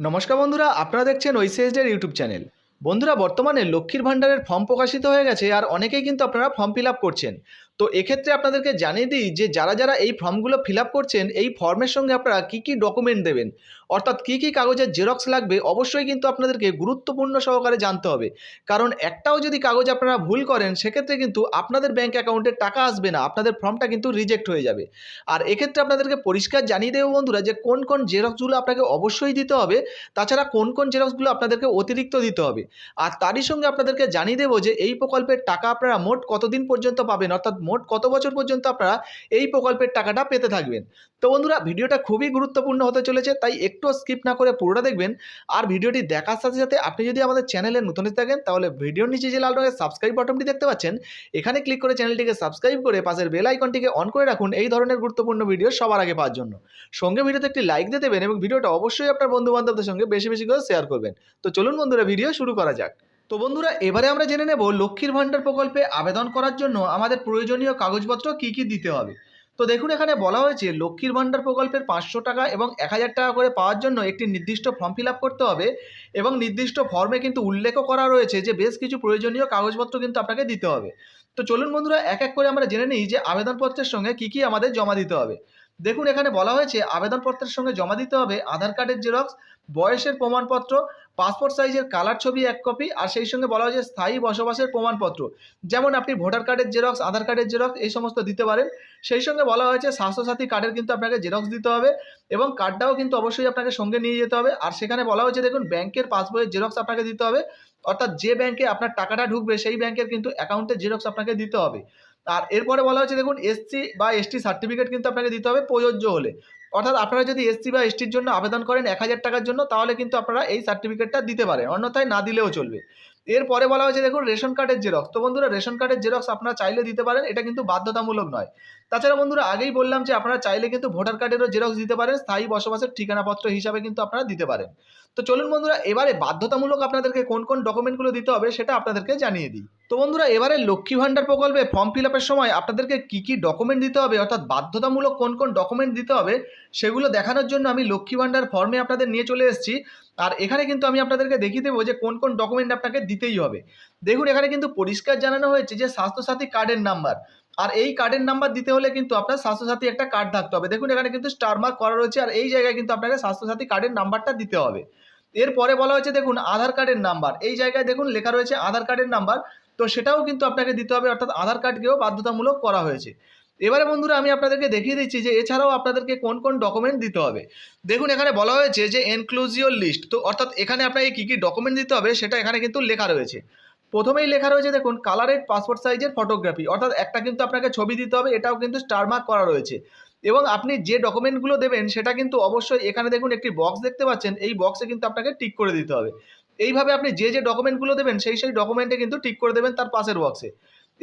নমস্কার বন্ধুরা, আপনারা দেখছেন ওইসিএসডের ইউটিউব চ্যানেল। বন্ধুরা, বর্তমানে লক্ষ্মীর ভাণ্ডারের ফর্ম প্রকাশিত হয়ে গেছে আর অনেকেই কিন্তু আপনারা ফর্ম ফিল করছেন। তো এক্ষেত্রে আপনাদেরকে জানিয়ে দিই যে যারা যারা এই ফর্মগুলো ফিল করছেন, এই ফর্মের সঙ্গে আপনারা কী কী ডকুমেন্ট দেবেন? অর্থাৎ কী কী কাগজের জেরক্স লাগবে? অবশ্যই কিন্তু আপনাদেরকে গুরুত্বপূর্ণ সহকারে জানতে হবে। কারণ একটাও যদি কাগজ আপনারা ভুল করেন, সেক্ষেত্রে কিন্তু আপনাদের ব্যাংক অ্যাকাউন্টে টাকা আসবে না, আপনাদের ফর্মটা কিন্তু রিজেক্ট হয়ে যাবে। আর এক্ষেত্রে আপনাদেরকে পরিষ্কার জানিয়ে দেবো বন্ধুরা যে কোন কোন জেরক্সগুলো আপনাকে অবশ্যই দিতে হবে, তাছাড়া কোন কোন জেরক্সগুলো আপনাদেরকে অতিরিক্ত দিতে হবে। আর তারই সঙ্গে আপনাদেরকে জানিয়ে দেবো যে এই প্রকল্পের টাকা আপনারা মোট কতদিন পর্যন্ত পাবেন? অর্থাৎ মোট কত বছর পর্যন্ত আপনারা এই প্রকল্পের টাকাটা পেতে থাকবেন? তো বন্ধুরা, ভিডিওটা খুবই গুরুত্বপূর্ণ হতে চলেছে, তাই একটু স্কিপ না করে পুরোটা দেখবেন। আর ভিডিওটি দেখার সাথে সাথে আপনি যদি আমাদের চ্যানেলে নতুন থাকেন, তাহলে ভিডিওর নিচে যে লাল রঙের সাবস্ক্রাইব বাটনটি দেখতে পাচ্ছেন, এখানে ক্লিক করে চ্যানেলটিকে সাবস্ক্রাইব করে পাশের বেল আইকনটিকে অন করে রাখুন এই ধরনের গুরুত্বপূর্ণ ভিডিও সবার আগে পাওয়ার জন্য। সঙ্গে ভিডিওতে একটি লাইক দিয়ে দেবেন এবং ভিডিওটা অবশ্যই আপনার বন্ধু বান্ধবদের সঙ্গে বেশি বেশি করে শেয়ার করবেন। তো চলুন বন্ধুরা ভিডিও শুরু করা যাক। তো বন্ধুরা, এবারে আমরা জেনে নেব লক্ষ্মীর ভাণ্ডার প্রকল্পে আবেদন করার জন্য আমাদের প্রয়োজনীয় কাগজপত্র কী কী দিতে হবে। তো দেখুন, এখানে বলা হয়েছে লক্ষ্মীর ভাণ্ডার প্রকল্পের পাঁচশো টাকা এবং এক হাজার টাকা করে পাওয়ার জন্য একটি নির্দিষ্ট ফর্ম ফিল করতে হবে এবং নির্দিষ্ট ফর্মে কিন্তু উল্লেখও করা রয়েছে যে বেশ কিছু প্রয়োজনীয় কাগজপত্র কিন্তু আপনাকে দিতে হবে। তো চলুন বন্ধুরা, এক এক করে আমরা জেনে নিই যে আবেদনপত্রের সঙ্গে কী কী আমাদের জমা দিতে হবে। দেখুন, এখানে বলা হয়েছে আবেদনপত্রের সঙ্গে জমা দিতে হবে আধার কার্ডের জেরক্স, বয়সের প্রমাণপত্র, পাসপোর্ট সাইজের কালার ছবি এক কপি, আর সেই সঙ্গে বলা হয়েছে স্থায়ী বসবাসের প্রমাণপত্র। যেমন আপনি ভোটার কার্ডের জেরক্স, আধার কার্ডের জেরক্স, এই সমস্ত দিতে পারেন। সেই সঙ্গে বলা হয়েছে স্বাস্থ্যসাথী কার্ডের কিন্তু আপনাকে জেরক্স দিতে হবে এবং কার্ডটাও কিন্তু অবশ্যই আপনাকে সঙ্গে নিয়ে যেতে হবে। আর সেখানে বলা হয়েছে, দেখুন, ব্যাংকের পাসবইয়ের জেরক্স আপনাকে দিতে হবে। অর্থাৎ যে ব্যাংকে আপনার টাকাটা ঢুকবে, সেই ব্যাংকের কিন্তু অ্যাকাউন্টের জেরক্স আপনাকে দিতে হবে। আর এরপরে বলা হচ্ছে দেখুন এসসি বা এসটি সার্টিফিকেট কিন্তু আপনাকে দিতে হবে প্রযোজ্য হলে। অর্থাৎ আপনারা যদি এসসি বা এসটির জন্য আবেদন করেন এক হাজার টাকার জন্য, তাহলে কিন্তু আপনারা এই সার্টিফিকেটটা দিতে পারেন। অন্যথায় না দিলেও চলবে। এরপরে বলা হয়েছে, দেখুন, রেশন কার্ডের জেরক্স। তো বন্ধুরা, রেশন কার্ডের জেরক্স আপনারা চাইলে দিতে পারেন, এটা কিন্তু বাধ্যতামূলক নয়। তাছাড়া বন্ধুরা, আগেই বললাম যে আপনারা চাইলে কিন্তু ভোটার কার্ডেরও জেরক্স দিতে পারেন, স্থায়ী বসবাসের ঠিকানাপত্র হিসাবে কিন্তু আপনারা দিতে পারেন। তো চলুন বন্ধুরা, এবারে বাধ্যতামূলক আপনাদেরকে কোন কোন ডকুমেন্টগুলো দিতে হবে সেটা আপনাদেরকে জানিয়ে দিই। তো বন্ধুরা, এবারে লক্ষ্মী ভাণ্ডার প্রকল্পে ফর্ম ফিল সময় আপনাদেরকে কী কী ডকুমেন্ট দিতে হবে, অর্থাৎ বাধ্যতামূলক কোন কোন ডকুমেন্ট দিতে হবে সেগুলো দেখানোর জন্য আমি লক্ষ্মী ভাণ্ডার ফর্মে আপনাদের নিয়ে চলে এসেছি। আর এখানে কিন্তু আমি আপনাদেরকে দেখিয়ে দেবো যে কোন কোন ডকুমেন্ট আপনাকে দিতেই হবে। দেখুন, এখানে কিন্তু পরিষ্কার জানানো হয়েছে যে স্বাস্থ্যসাথী কার্ডের নাম্বার আর এই কার্ডের নাম্বার দিতে হলে কিন্তু আপনার স্বাস্থ্যসাথী একটা কার্ড থাকতে হবে। দেখুন, এখানে কিন্তু স্টার মার্ক করা রয়েছে আর এই জায়গায় কিন্তু আপনাকে স্বাস্থ্যসাথী কার্ডের নাম্বারটা দিতে হবে। এরপরে বলা হয়েছে, দেখুন, আধার কার্ডের নাম্বার এই জায়গায় দেখুন লেখা রয়েছে আধার কার্ডের নাম্বার তো সেটাও কিন্তু আপনাকে দিতে হবে, অর্থাৎ আধার কার্ডকেও বাধ্যতামূলক করা হয়েছে। এবারে বন্ধুরা আমি আপনাদেরকে দেখিয়ে দিচ্ছি যে এছাড়াও আপনাদেরকে কোন কোন ডকুমেন্ট দিতে হবে। দেখুন, এখানে বলা হয়েছে যে এনক্লুজিওর লিস্ট তো অর্থাৎ এখানে আপনাকে কী কী ডকুমেন্ট দিতে হবে সেটা এখানে কিন্তু লেখা রয়েছে। প্রথমেই লেখা রয়েছে দেখুন কালারেড পাসপোর্ট সাইজের ফটোগ্রাফি অর্থাৎ একটা কিন্তু আপনাকে ছবি দিতে হবে, এটাও কিন্তু স্টার মার্ক করা রয়েছে। এবং আপনি যে ডকুমেন্টগুলো দেবেন সেটা কিন্তু অবশ্যই এখানে দেখুন একটি বক্স দেখতে পাচ্ছেন, এই বক্সে কিন্তু আপনাকে টিক করে দিতে হবে। এইভাবে আপনি যে যে ডকুমেন্টগুলো দেবেন, সেই সেই ডকুমেন্টে কিন্তু টিক করে দেবেন তার পাশের বক্সে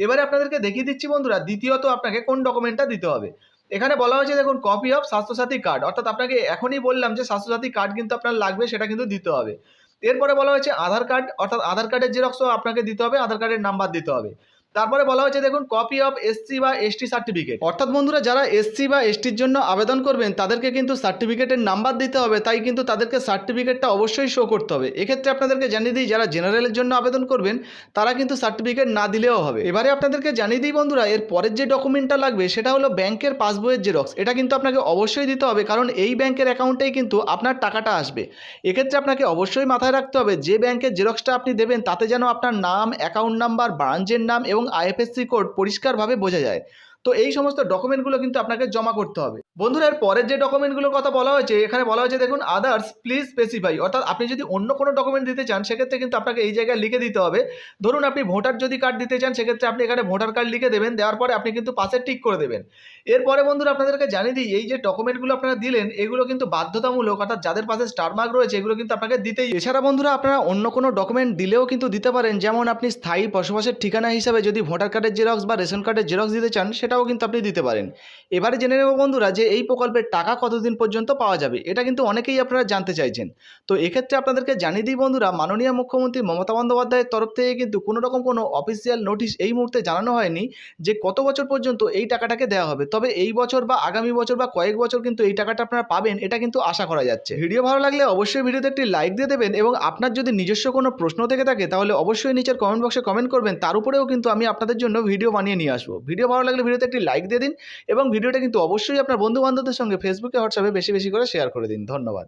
এবারে আপনাদেরকে দেখিয়ে দিচ্ছি বন্ধুরা, দ্বিতীয়ত আপনাকে কোন ডকুমেন্টটা দিতে হবে? এখানে বলা হয়েছে, দেখুন কপি অফ স্বাস্থ্যসাথী কার্ড অর্থাৎ আপনাকে এখনই বললাম যে স্বাস্থ্যসাথী কার্ড কিন্তু আপনার লাগবে, সেটা কিন্তু দিতে হবে। এরপরে বলা হয়েছে, আধার কার্ড অর্থাৎ আধার কার্ডের জেরক্সও আপনাকে দিতে হবে, আধার কার্ডের নাম্বার দিতে হবে। তারপরে বলা হয়েছে, দেখুন কপি অফ এসসি বা এসটি সার্টিফিকেট অর্থাৎ বন্ধুরা, যারা এসসি বা এসটির জন্য আবেদন করবেন, তাদেরকে কিন্তু সার্টিফিকেটের নাম্বার দিতে হবে, তাই কিন্তু তাদেরকে সার্টিফিকেটটা অবশ্যই শো করতে হবে। এক্ষেত্রে আপনাদেরকে জানিয়ে দিই, যারা জেনারেলের জন্য আবেদন করবেন, তারা কিন্তু সার্টিফিকেট না দিলেও হবে। এবারে আপনাদেরকে জানিয়ে দিই, বন্ধুরা, এর পরের যে ডকুমেন্টটা লাগবে, সেটা হলো ব্যাংকের পাসবইয়ের জেরক্স এটা কিন্তু আপনাকে অবশ্যই দিতে হবে, কারণ এই ব্যাংকের অ্যাকাউন্টেই কিন্তু আপনার টাকাটা আসবে। এক্ষেত্রে আপনাকে অবশ্যই মাথায় রাখতে হবে, যে ব্যাংকের জেরক্সটা আপনি দেবেন, তাতে যেন আপনার নাম অ্যাকাউন্ট নাম্বার ব্রাঞ্চের নাম এবং আইএফএসসি কোড পরিষ্কারভাবে বোঝা যায়। তো এই সমস্ত ডকুমেন্টগুলো কিন্তু আপনাকে জমা করতে হবে। বন্ধুরা, এর পরের যে ডকুমেন্টগুলোর কথা বলা হয়েছে, এখানে বলা হয়েছে, দেখুন আদার্স প্লিজ স্পেসিফাই অর্থাৎ আপনি যদি অন্য কোনো ডকুমেন্ট দিতে চান, সেক্ষেত্রে কিন্তু আপনাকে এই জায়গায় লিখে দিতে হবে। ধরুন, আপনি ভোটার যদি কার্ড দিতে চান, সেক্ষেত্রে আপনি এখানে ভোটার কার্ড লিখে দেবেন, দেওয়ার পরে আপনি কিন্তু পাশে টিক করে দেবেন। এরপরে বন্ধুরা, আপনাদেরকে জানিয়ে দিই, এই যে ডকুমেন্টগুলো আপনারা দিলেন, এগুলো কিন্তু বাধ্যতামূলক, অর্থাৎ যাদের পাশে স্টার মার্ক রয়েছে, এগুলো কিন্তু আপনাকে দিতেই এছাড়া, বন্ধুরা, আপনারা অন্য কোনো ডকুমেন্ট দিলেও কিন্তু দিতে পারেন। যেমন, আপনি স্থায়ী বসবাসের ঠিকানা হিসাবে যদি ভোটার কার্ডের জেরক্স বা রেশন কার্ডের জেরক্স দিতে চান সেটাও কিন্তু আপনি দিতে পারেন। এবারে জেনে নেব বন্ধুরা যে এই প্রকল্পের টাকা কতদিন পর্যন্ত পাওয়া যাবে, এটা কিন্তু অনেকেই আপনারা জানতে চাইছেন। তো এক্ষেত্রে আপনাদেরকে জানিয়ে দিই বন্ধুরা, মাননীয় মুখ্যমন্ত্রী মমতা বন্দ্যোপাধ্যায়ের তরফ থেকে কিন্তু কোনো রকম কোনো অফিসিয়াল নোটিশ এই মুহূর্তে জানানো হয়নি যে কত বছর পর্যন্ত এই টাকাটাকে দেওয়া হবে। তবে এই বছর বা আগামী বছর বা কয়েক বছর কিন্তু এই টাকাটা আপনারা পাবেন, এটা কিন্তু আশা করা যাচ্ছে। ভিডিও ভালো লাগলে অবশ্যই ভিডিওতে একটি লাইক দিয়ে দেবেন এবং আপনার যদি নিজস্ব কোনো প্রশ্ন থেকে থাকে, তাহলে অবশ্যই নিচের কমেন্ট বক্সে কমেন্ট করবেন, তার উপরেও কিন্তু আমি আপনাদের জন্য ভিডিও বানিয়ে নিয়ে আসব। ভিডিও ভালো লাগলে ভিডিওতে একটি লাইক দিয়ে দিন এবং ভিডিওটা কিন্তু অবশ্যই আপনার বন্ধু বান্ধবদের সঙ্গে ফেসবুকে হোয়াটসঅ্যাপে বেশি বেশি করে শেয়ার করে দিন। ধন্যবাদ।